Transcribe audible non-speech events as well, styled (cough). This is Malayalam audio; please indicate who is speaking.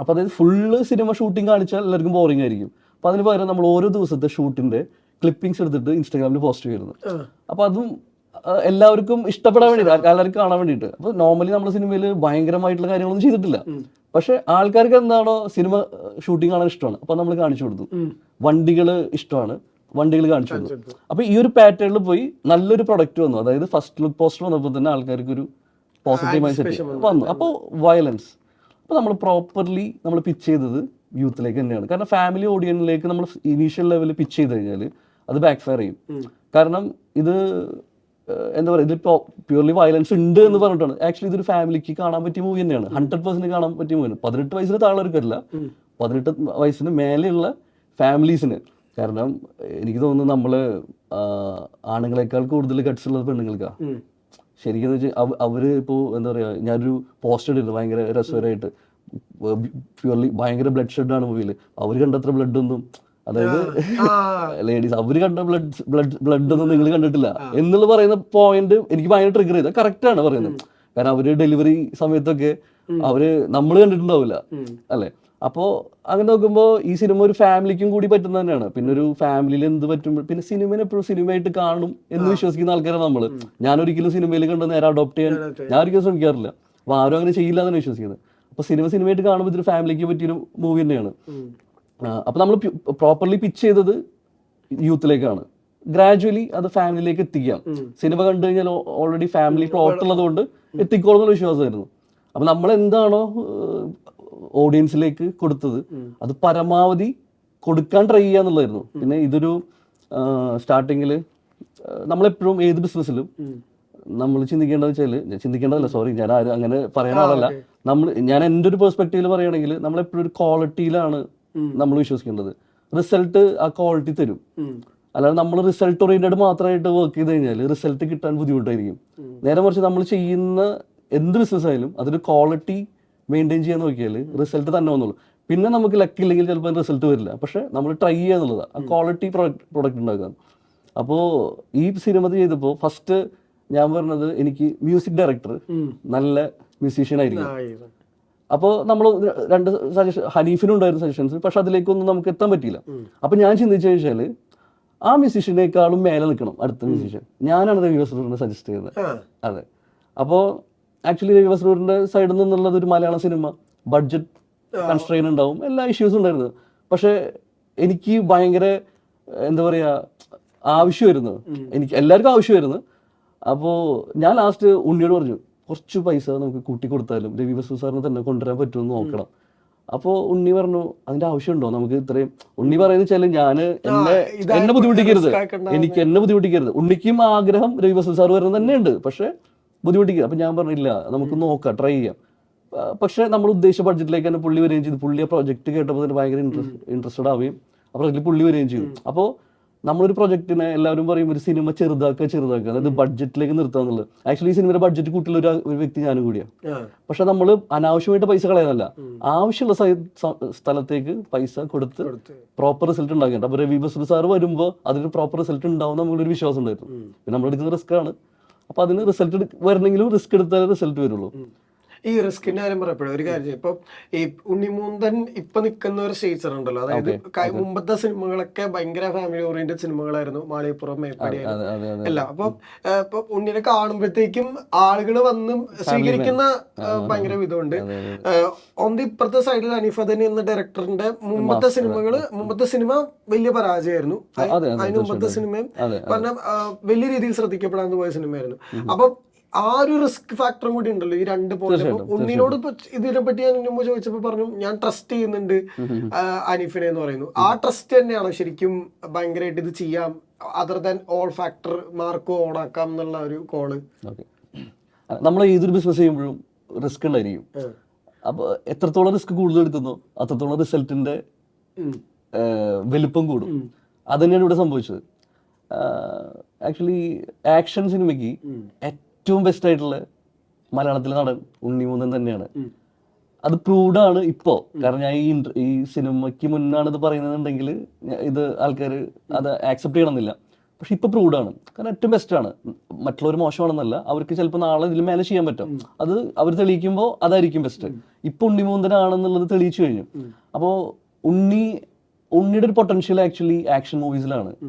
Speaker 1: അപ്പോൾ അതായത് ഫുള്ള് സിനിമ ഷൂട്ടിംഗ് കാണിച്ചാൽ എല്ലാവർക്കും ബോറിംഗ് ആയിരിക്കും. അപ്പോൾ അതിന് പകരം നമ്മൾ ഓരോ ദിവസത്തെ ഷൂട്ടിന്റെ ക്ലിപ്പിംഗ്സ് എടുത്തിട്ട് ഇൻസ്റ്റാഗ്രാമിൽ പോസ്റ്റ് ചെയ്യുന്നു അപ്പോൾ അതും എല്ലാവർക്കും ഇഷ്ടപ്പെടാൻ വേണ്ടിയിട്ട് എല്ലാവർക്കും കാണാൻ വേണ്ടിയിട്ട്. അപ്പോൾ നോർമലി നമ്മുടെ സിനിമയിൽ ഭയങ്കരമായിട്ടുള്ള കാര്യങ്ങളൊന്നും ചെയ്തിട്ടില്ല. പക്ഷെ ആൾക്കാർക്ക് എന്താണോ സിനിമ ഷൂട്ടിംഗ് കാണാൻ ഇഷ്ടമാണ്. അപ്പോൾ നമ്മൾ കാണിച്ചു കൊടുത്തു. വണ്ടികൾ ഇഷ്ടമാണ്. വണ്ടികൾ കാണിച്ചു കൊടുത്തു. അപ്പോൾ ഈ ഒരു പാറ്റേണിൽ പോയി നല്ലൊരു പ്രൊഡക്റ്റ് വന്നു. അതായത് ഫസ്റ്റ് ലുക്ക് പോസ്റ്റർ വന്നപ്പോൾ തന്നെ ആൾക്കാർക്ക് ഒരു പോസിറ്റീവ് മൈൻഡ് സെറ്റ് വന്നു. അപ്പോൾ വയലൻസ് അപ്പോൾ നമ്മൾ പ്രോപ്പർലി നമ്മൾ പിച്ച് ചെയ്തത് യൂത്തിലേക്ക് തന്നെയാണ്. കാരണം ഫാമിലി ഓഡിയൻസിലേക്ക് നമ്മൾ ഇനീഷ്യൽ ലെവലിൽ പിച്ച് ചെയ്ത് കഴിഞ്ഞാൽ അത് ബാക്ക് ഫയർ ചെയ്യും കാരണം ഇത് എന്താ പറയുക ഇത് പ്യൂർലി വയലൻസ് ഉണ്ട് എന്ന് പറഞ്ഞിട്ടാണ്. ആക്ച്വലി ഇതൊരു ഫാമിലിക്ക് കാണാൻ പറ്റിയ മൂവി തന്നെയാണ്. ഹൺഡ്രഡ് പെർസെന്റ് കാണാൻ പറ്റിയ മൂവിയാണ് പതിനെട്ട് വയസ്സിന് താഴെവർക്കല്ല പതിനെട്ട് വയസ്സിന് മേലെയുള്ള ഫാമിലീസിന് കാരണം എനിക്ക് തോന്നുന്നു നമ്മൾ ആണുങ്ങളെക്കാൾ കൂടുതൽ കട്ട്സ് ഉള്ളത് പെണ്ണുങ്ങൾക്കാണ് ശരിക്കും വെച്ചാൽ അവർ ഇപ്പോൾ എന്താ പറയുക ഞാനൊരു പോസ്റ്റർ ഇട്ടിരുന്നു ഭയങ്കര രസകരമായിട്ട്. പ്യൂർലി ഭയങ്കര ബ്ലഡ് ഷെഡ് ആണ് മൂവിയിൽ അവർ കണ്ടത്ര ബ്ലഡ് ഒന്നും അതായത് ലേഡീസ് (laughs) അവർ കണ്ട ബ്ലഡ് ബ്ലഡ് ബ്ലഡ് ഒന്നും നിങ്ങൾ കണ്ടിട്ടില്ല. എന്നുള്ള പറയുന്ന പോയിന്റ് എനിക്ക് ഭയങ്കര ട്രിഗർ ചെയ്ത. കറക്റ്റ് ആണ് പറയുന്നത്. കാരണം അവർ ഡെലിവറി സമയത്തൊക്കെ അവർ നമ്മൾ കണ്ടിട്ടുണ്ടാവില്ല. അല്ലെ? അപ്പോ അങ്ങനെ നോക്കുമ്പോൾ ഈ സിനിമ ഒരു ഫാമിലിക്കും കൂടി പറ്റുന്ന തന്നെയാണ്. പിന്നെ ഒരു ഫാമിലിയിൽ എന്ത് പറ്റും? പിന്നെ സിനിമനെ എപ്പോഴും സിനിമയായിട്ട് കാണും എന്ന് വിശ്വസിക്കുന്ന ആൾക്കാരാണ് നമ്മൾ ഞാൻ ഒരിക്കലും സിനിമയിൽ കണ്ട് നേരെ അഡോപ്റ്റ് ചെയ്യാൻ ഞാൻ ഒരിക്കലും ശ്രമിക്കാറില്ല. അപ്പൊ ആരും അങ്ങനെ ചെയ്യില്ല എന്നാണ് വിശ്വസിക്കുന്നത്. അപ്പൊ സിനിമ സിനിമയായിട്ട് കാണുമ്പോൾ ഇതൊരു ഫാമിലിക്ക് പറ്റിയൊരു മൂവി തന്നെയാണ്. അപ്പോൾ അപ്പൊ നമ്മൾ പ്രോപ്പർലി പിച്ച് ചെയ്തത് യൂത്തിലേക്കാണ്. ഗ്രാജുവലി അത് ഫാമിലിയിലേക്ക് എത്തിക്കാം. സിനിമ കണ്ടു കഴിഞ്ഞാൽ ഓൾറെഡി ഫാമിലി പ്ലോട്ട് ഉള്ളതുകൊണ്ട് എത്തിക്കോളുന്ന എത്തിക്കോളും വിശ്വാസമായിരുന്നു. അപ്പൊ നമ്മൾ എന്താണോ ഓഡിയൻസിലേക്ക് കൊടുത്തത്. അത് പരമാവധി കൊടുക്കാൻ ട്രൈ ചെയ്യുക എന്നുള്ളതായിരുന്നു. പിന്നെ ഇതൊരു സ്റ്റാർട്ടിങ്ങിൽ നമ്മളെപ്പോഴും ഏത് ബിസിനസ്സിലും നമ്മൾ ചിന്തിക്കേണ്ടത് വെച്ചാൽ ചിന്തിക്കേണ്ടതല്ല സോറി ഞാൻ ആരും അങ്ങനെ പറയുന്ന ആളല്ല. നമ്മൾ ഞാൻ എന്റെ ഒരു പെർസ്പെക്റ്റീവിൽ പറയുകയാണെങ്കിൽ നമ്മളെപ്പോഴും ഒരു ക്വാളിറ്റിയിലാണ് നമ്മൾ വിശ്വസിക്കേണ്ടത്. റിസൾട്ട് ആ ക്വാളിറ്റി തരും. അല്ലാതെ നമ്മൾ റിസൾട്ട് ഓറിയന്റഡ് മാത്രമായിട്ട് വർക്ക് ചെയ്ത് കഴിഞ്ഞാൽ റിസൾട്ട് കിട്ടാൻ ബുദ്ധിമുട്ടായിരിക്കും. നേരെ മറിച്ച് നമ്മൾ ചെയ്യുന്ന എന്ത് ബിസിനസ് ആയാലും അതൊരു ക്വാളിറ്റി മെയിന്റെയിൻ ചെയ്യാൻ നോക്കിയാൽ റിസൾട്ട് തന്നെ വന്നുള്ളൂ പിന്നെ നമുക്ക് ലക്ക് ഇല്ലെങ്കിൽ ചിലപ്പോൾ റിസൾട്ട് വരില്ല. പക്ഷെ നമ്മൾ ട്രൈ ചെയ്യുക എന്നുള്ളതാണ്. ആ ക്വാളിറ്റി പ്രൊഡക്റ്റ് പ്രൊഡക്റ്റ് ഉണ്ടാക്കുക. അപ്പോൾ ഈ സിനിമ ചെയ്തപ്പോൾ ഫസ്റ്റ് ഞാൻ പറഞ്ഞത് എനിക്ക് മ്യൂസിക് ഡയറക്ടർ നല്ല മ്യൂസീഷ്യൻ ആയിരിക്കും അപ്പോൾ നമ്മൾ രണ്ട് സജഷൻ ഹനീഫിനുണ്ടായിരുന്ന സജഷൻസ് പക്ഷെ അതിലേക്കൊന്നും നമുക്ക് എത്താൻ പറ്റിയില്ല. അപ്പോൾ ഞാൻ ചിന്തിച്ചു വെച്ചാൽ ആ മ്യൂസീഷ്യനേക്കാളും മേലെ നിൽക്കണം അടുത്ത മ്യൂസീഷ്യൻ ഞാനാണ് രവി സജസ്റ്റ് ചെയ്യുന്നത്. അതെ. അപ്പോൾ ആക്ച്വലി രവി സൈഡിൽ നിന്നുള്ളത് ഒരു മലയാള സിനിമ ബഡ്ജറ്റ് കൺസ്ട്രെയിൻ ഉണ്ടാവും. എല്ലാ ഇഷ്യൂസും ഉണ്ടായിരുന്നു. പക്ഷെ എനിക്ക് ഭയങ്കര എന്താ പറയാ ആവശ്യമായിരുന്നു. എനിക്ക് എല്ലാവർക്കും ആവശ്യമായിരുന്നു. അപ്പോൾ ഞാൻ ലാസ്റ്റ് ഉണ്ണിയോട് പറഞ്ഞു കുറച്ച് പൈസ നമുക്ക് കൂട്ടി കൊടുത്താലും രവി ബസു സാറിന് തന്നെ കൊണ്ടുവരാൻ പറ്റുമെന്ന് നോക്കണം. അപ്പോൾ ഉണ്ണി പറഞ്ഞു അതിന്റെ ആവശ്യമുണ്ടോ? നമുക്ക് ഇത്രയും ഉണ്ണി പറയുന്നത് വെച്ചാൽ ഞാൻ എന്നെ എന്നെ ബുദ്ധിമുട്ടിക്കരുത്. എനിക്ക് എന്നെ. ബുദ്ധിമുട്ടിക്കരുത്. ഉണ്ണിക്കും ആഗ്രഹം രവി ബസു സാർ വരുന്നത് തന്നെയുണ്ട്. പക്ഷെ ബുദ്ധിമുട്ടിക്കുക. അപ്പൊ ഞാൻ പറഞ്ഞില്ല നമുക്ക് നോക്കാം ട്രൈ ചെയ്യാം. പക്ഷെ നമ്മൾ ഉദ്ദേശിച്ച ബഡ്ജറ്റിലേക്ക് തന്നെ പുള്ളി വരികയും ചെയ്തു. പുള്ളി ആ പ്രൊജക്ട് കേട്ടപ്പോൾ തന്നെ ഭയങ്കര ഇൻട്രസ്റ്റ് ഇൻട്രസ്റ്റഡ് ആവുകയും ആ പ്രൊജക്റ്റിൽ പുള്ളി വരികയും ചെയ്തു. അപ്പോൾ നമ്മളൊരു പ്രൊജക്റ്റിനെ എല്ലാവരും പറയും ഒരു സിനിമ ചെറുതാക്കുക ചെറുതാക്കുക. അതായത് ബഡ്ജറ്റിലേക്ക് നിർത്തുക എന്നുള്ളത്. ആക്ച്വലി ഈ സിനിമയുടെ ബഡ്ജറ്റ് കൂട്ടിയുള്ള ഒരു ഒരു വ്യക്തി ഞാനും കൂടിയാണ് പക്ഷെ നമ്മൾ അനാവശ്യമായിട്ട് പൈസ കളയാനല്ല ആവശ്യമുള്ള സ്ഥലത്തേക്ക് പൈസ കൊടുത്ത് പ്രോപ്പർ റിസൾട്ട് ഉണ്ടാക്കേണ്ട. അപ്പോൾ രവി ബസ്രു സാർ വരുമ്പോൾ അതിന് പ്രോപ്പർ റിസൾട്ട് ഉണ്ടാവും നമ്മളൊരു വിശ്വാസം ഉണ്ടായിരുന്നു. പിന്നെ നമ്മളെടുക്കുന്ന റിസ്ക് ആണ്. അപ്പൊ അതിന് റിസൾട്ട് വരണമെങ്കിലും റിസ്ക് എടുത്താലേ റിസൾട്ട് വരുള്ളൂ.
Speaker 2: ഈ റിസ്കിന്റെ കാര്യം പറയപ്പോഴും ഒരു കാര്യം ഇപ്പൊ ഈ ഉണ്ണിമൂന്തൻ ഇപ്പൊ നിൽക്കുന്ന ഒരു സ്റ്റേച്ചർ ഉണ്ടല്ലോ അതായത് മുമ്പത്തെ സിനിമകളൊക്കെ ഭയങ്കര ഫാമിലി ഓറിയന്റഡ് സിനിമകളായിരുന്നു. മാളിയപ്പുറം മേപ്പാടി അല്ല അപ്പൊ ഇപ്പൊ ഉണ്ണിനെ കാണുമ്പോഴത്തേക്കും ആളുകൾ വന്ന് സ്വീകരിക്കുന്ന ഭയങ്കര വിധമുണ്ട് ഒന്ന് ഇപ്പുറത്തെ സൈഡിൽ അനീഫ് അദനി എന്ന ഡയറക്ടറിന്റെ മുമ്പത്തെ സിനിമകൾ മുമ്പത്തെ സിനിമ വലിയ പരാജയമായിരുന്നു.
Speaker 1: അതെ, അതെ,
Speaker 2: അതിന് മുമ്പത്തെ സിനിമയും പറഞ്ഞ വലിയ രീതിയിൽ ശ്രദ്ധിക്കപ്പെടാൻ പോയ സിനിമയായിരുന്നു. അപ്പൊ ആ ഒരു റിസ്ക് ഫാക്ടറും കൂടി ഉണ്ടല്ലോ ഈ രണ്ട് പോയിന്റ് ഉണ്ണിനോട് ഇപ്പൊ ഇതിനെ പറ്റി ഞാൻ മുമ്പ് ചോദിച്ചപ്പോ പറഞ്ഞു ഞാൻ ട്രസ്റ്റ് ചെയ്യുന്നുണ്ട് അനീഫിനെ എന്ന് പറയുന്നു. ആ ട്രസ്റ്റ് തന്നെയാണ് ശരിക്കും ഭയങ്കരമായിട്ട് ഇത് ചെയ്യാം other than all factor mark on ആക്കാം എന്നുള്ള ഒരു
Speaker 1: കോൾ നമ്മൾ ഏതൊരു ബിസിനസ് ചെയ്യുമ്പോഴും റിസ്ക് ഉണ്ടായിരിക്കും. അപ്പോൾ എത്രത്തോളം റിസ്ക് കൂടുതൽ എടുക്കുന്നോ അത്രത്തോളം റിസൾട്ടിന്റെ വലുപ്പം കൂടും. അത് തന്നെയാണ് ഇവിടെ സംഭവിച്ചത്. ആക്ച്വലി ആക്ഷൻ സിനിമയ്ക്ക് ഏറ്റവും ബെസ്റ്റ് ആയിട്ടുള്ള മലയാളത്തിലെ നടൻ ഉണ്ണിമൂന്നൻ തന്നെയാണ്. അത് പ്രൂവ്ഡ് ആണ് ഇപ്പോ. കാരണം ഞാൻ ഈ ഈ സിനിമയ്ക്ക് മുന്നാണ് ഇത് പറയുന്നുണ്ടെങ്കിൽ ഇത് ആൾക്കാർ അത് ആക്സെപ്റ്റ് ചെയ്യണമെന്നില്ല. പക്ഷെ ഇപ്പൊ പ്രൂഡാണ് കാരണം ഏറ്റവും ബെസ്റ്റ് ആണ്. മറ്റുള്ളവർ മോശമാണെന്നല്ല അവർക്ക് ചിലപ്പോൾ നാളെ ഇതിൽ മേലെ ചെയ്യാൻ പറ്റും. അത് അവർ തെളിയിക്കുമ്പോൾ അതായിരിക്കും ബെസ്റ്റ് ഇപ്പൊ ഉണ്ണിമൂന്തനാണെന്നുള്ളത് തെളിയിച്ചു കഴിഞ്ഞു. അപ്പോൾ ഉണ്ണി ഉണ്ണിയുടെ ഒരു പൊട്ടൻഷ്യൽ ആക്ച്വലി ആക്ഷൻ മൂവീസിലാണ്